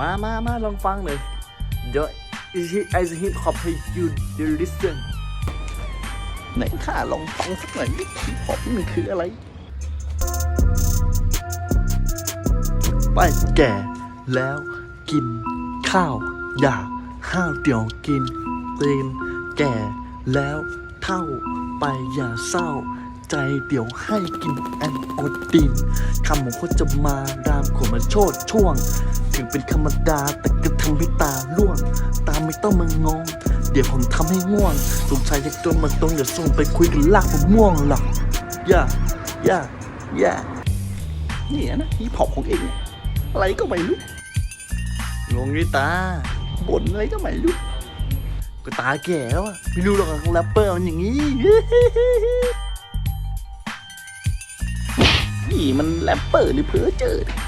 มามามาลองฟังเลยเดี๋ยวไอซ์ฮิปฮอปให้ you listen ไหนข้าลองฟังสักหน่อยฮิปฮอปนี่มันคืออะไร ไปแก่แล้วกินข้าว อย่าห้าวเดี๋ยวกินตีนแก่แล้วเท่าไปอย่าเศร้า ใจเดี๋ยวให้กินแอนโอดีนคำของคนจะมารามขวมาโชดช่วง เป็นธรรมดา แต่ก็ทำให้ตาล่วง ตาไม่ต้องมางง เดี๋ยวผมทำให้ง่วงสงสัยอยากจนมาตรงเดี๋ยวส่งไปคุยกันลากผมม่วงหรอกอย่าอย่าอย่าเนี่ยนะฮีพอปของเองอะไรก็ไม่รู้งงดิตาบ่นอะไรก็ไม่รู้ก็ตาแก่แล้วไม่รู้หรอกแรปเปอร์มันอย่างนี้นี่มันแรปเปอร์หรือเพอเจอเนี่ย